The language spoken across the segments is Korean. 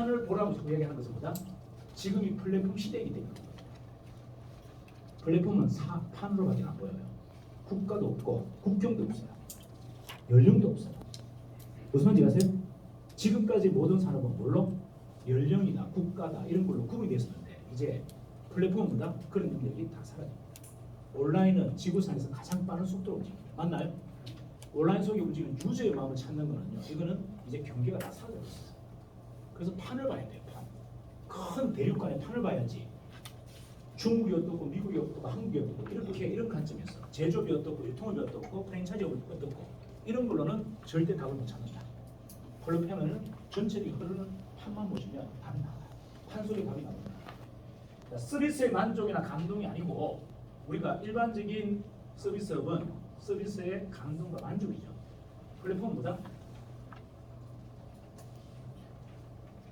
판을 보라고 자꾸 얘기하는 것은 뭐다? 지금 이 플랫폼 시대이기 때문에 플랫폼은 사, 판으로밖에 안 보여요. 국가도 없고 국경도 없어요. 연령도 없어요. 무슨 말인지 아세요? 지금까지 모든 산업은 뭘로? 연령이나 국가다 이런 걸로 구분이 됐었는데 이제 플랫폼은 뭐다? 그런 능력이 다 사라집니다. 온라인은 지구상에서 가장 빠른 속도로 움직입니다. 맞나요? 온라인 속에 움직이는 유저의 마음을 찾는 거는요. 이거는 이제 경계가 다 사라져 있어요. 그래서 판을 봐야 돼요. 판. 큰 대륙간의 판을 봐야지. 중국이 어떻고 미국이 어떻고 한국이 어떻고 이렇게 이런 관점에서 제조업이 어떻고 유통업이 어떻고 프랜차이즈업이 어떻고 이런 걸로는 절대 답을 못 찾는다. 플랫폼에는 전체적인 흐르는 판만 보시면 답이 나와요. 판 속에 답이 나옵니다. 자, 서비스의 만족이나 감동이 아니고 우리가 일반적인 서비스업은 서비스의 감동과 만족이죠. 플랫폼은 뭐다?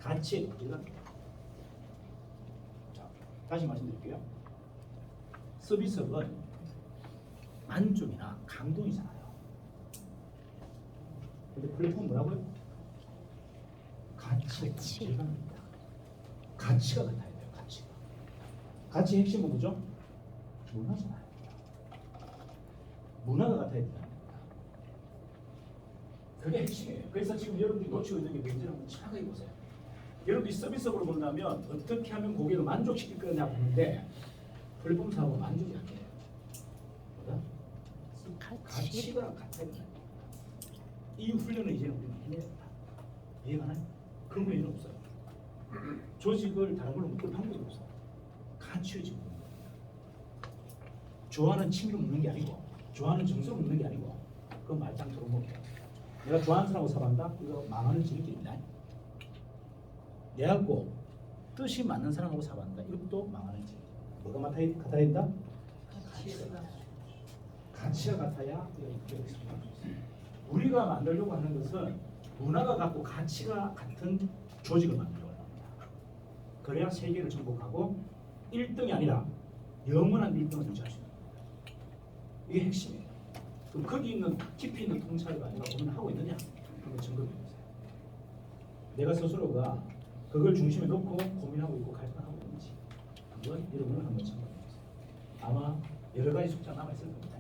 가치의 독재입니다. 자, 다시 말씀드릴게요. 서비스업은 만족이나 감동이잖아요. 근데 플랫폼 뭐라고요? 가치의 가치. 독재입니다. 가치가 같아야 돼요. 가치가. 가치 핵심은 뭐죠? 문화잖아요. 문화가 같아야 된다. 그게 핵심이에요. 그래서 지금 여러분들이 놓치고 있는 게 뭔지를 한번 차분히 보세요. 여러분들이 서비스업으로 본다면 어떻게 하면 고객을 만족시킬 거냐 보는데 플랫폼 사업은 만족이 안 돼요. 뭐다? 가치. 같아야 된다. 이 훈련을 이제 우리는 해야 된다. 이해가 나요? 그런 외에는 없어요. 조직을 다른 걸로 묶을 방법이 없어. 가치를 지금. 좋아하는 취미로 묻는 게 아니고, 좋아하는 정서로 묻는 게 아니고, 그건 말짱 들어먹게. 내가 좋아하는 사람하고 사반다? 이거 망하는 지름길입니다. 내하고 뜻이 맞는 사람하고 사반다? 이것도 망하는 길. 뭐가 같아야, 같아야 된다? 가치가. 같아야 우리가 만들려고 하는 것은 문화가 같고 가치가 같은 조직을 만들려고 합니다. 그래야 세계를 정복하고 1등이 아니라 영원한 1등을 유지할 수 있는. 이게 핵심이에요. 그럼 거기 있는 깊이 있는 통찰을 내가 고민하고 있느냐? 한번 점검해 보세요. 내가 스스로가 그걸 중심에 놓고 고민하고 있고 갈등하고 있는지 한번 여러분은 한번 점검해 보세요. 아마 여러 가지 숙제가 남아 있을 겁니다.